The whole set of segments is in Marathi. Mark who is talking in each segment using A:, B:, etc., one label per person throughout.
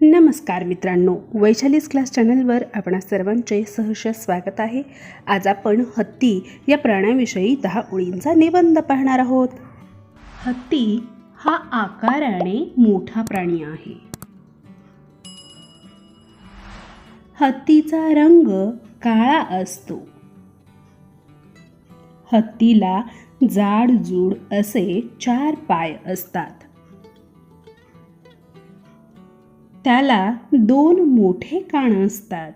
A: नमस्कार मित्रांनो वैशालीस क्लास चॅनलवर आपणा सर्वांचे सहर्ष स्वागत आहे. आज आपण हत्ती या प्राण्याविषयी दहा ओळींचा निबंध पाहणार आहोत. हत्ती हा आकाराने मोठा प्राणी आहे. हत्तीचा रंग काळा असतो. हत्तीला जाडजूड असे चार पाय असतात. त्याला दोन मोठे कान असतात.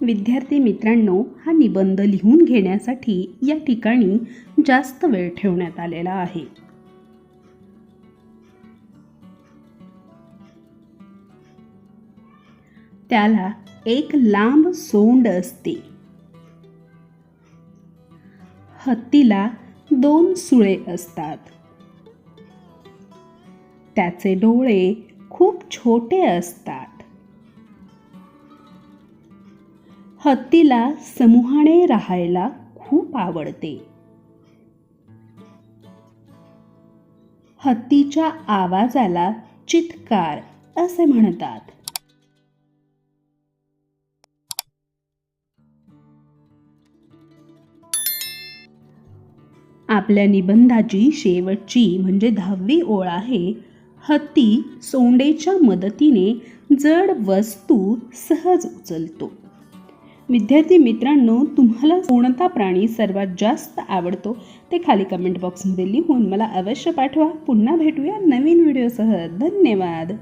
A: विद्यार्थी मित्रांनो हा निबंध लिहून घेण्यासाठी या ठिकाणी जास्त वेळ ठेवण्यात आलेला आहे. त्याला एक लांब सोंड असते. हत्तीला दोन सुळे असतात. त्याचे डोळे खूप छोटे असतात. हत्तीला समूहाने राहायला खूप आवडते. हत्तीच्या आवाजाला चित्कार असे म्हणतात. आपल्या निबंधाची शेवटची म्हणजे दहावी ओळ आहे हत्ती सोंडेच्या मदतीने जड वस्तू सहज उचलतो. विद्यार्थी मित्रांनो तुम्हाला कोणता प्राणी सर्वात जास्त आवडतो? ते खाली कमेंट बॉक्समध्ये लिहून मला अवश्य पाठवा. पुन्हा भेटूया नवीन व्हिडिओसह धन्यवाद!